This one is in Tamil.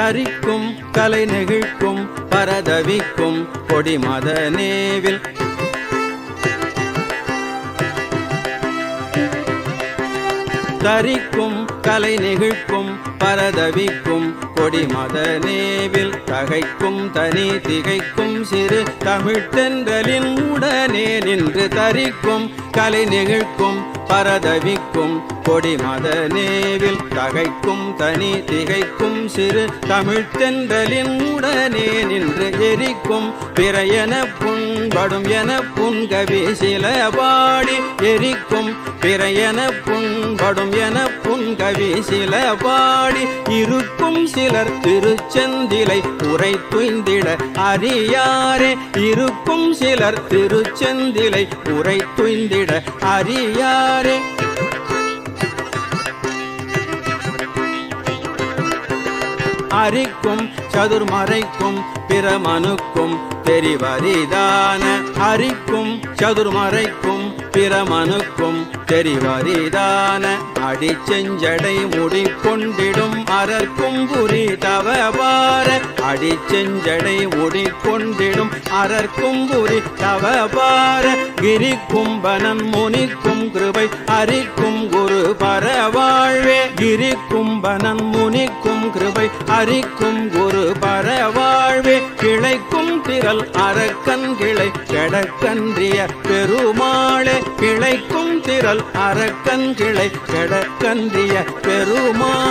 தரிக்கும் கலை நெகிழ்க்கும் பரதவிக்கும் கொடிமத நேவில் தரிக்கும் கலை நெகிழ்க்கும் பரதவிக்கும் கொடிமத நேவில் தகைக்கும் தனி திகைக்கும் சிறு தமிழ்த்தென்றலின் உடனே நின்று தரிக்கும் கலை நெகிழ்க்கும் பரதவிக்கும் கொடிமத நேவில் தகைக்கும் தனி திகைக்கும் சிறு தமிழ்த்தென்றலின் உடனே நின்று எரிக்கும் பிறையன புண்படும் என புன்கவி சில பாடி எரிக்கும் பிறையன புண்படும் என புன்கவி சில பாடி இருக்கும் சிலர் திருச்செந்திலை உரை துய்ந்திட அறியாரே. இருக்கும் சிலர் திருச்செந்திலை உரை துய்ந்திட அறியாரே. அரிக்கும் சதுர்மறைக்கும் பிரமனுக்கும் தெரிவரிதான அரிக்கும் சதுர்மறைக்கும் பிரமனுக்கும் தெரிவரிதான அடி செஞ்சடை முடி கொண்டிடும் அரற்கும் புரி தவபார அடி செஞ்சடை முடி கொண்டிடும் அரற்கும் புரி தவபார கிரி கும்பனன் முனிக்கும் கிருபை அரிக்கும் குரு பரவாழ்வே. கிரி கும்பனன் முனிக்கும் கிருபை அரிக்கும் குரு பரவாழ்வே. கிளைக்கும் திரள் அரக்கன் கிளை கெடக்கன்றிய பெருமாளே. கிளைக்கும் திரள் அரக்கன் கிளை கெடக்கன்றிய பெருமாள்.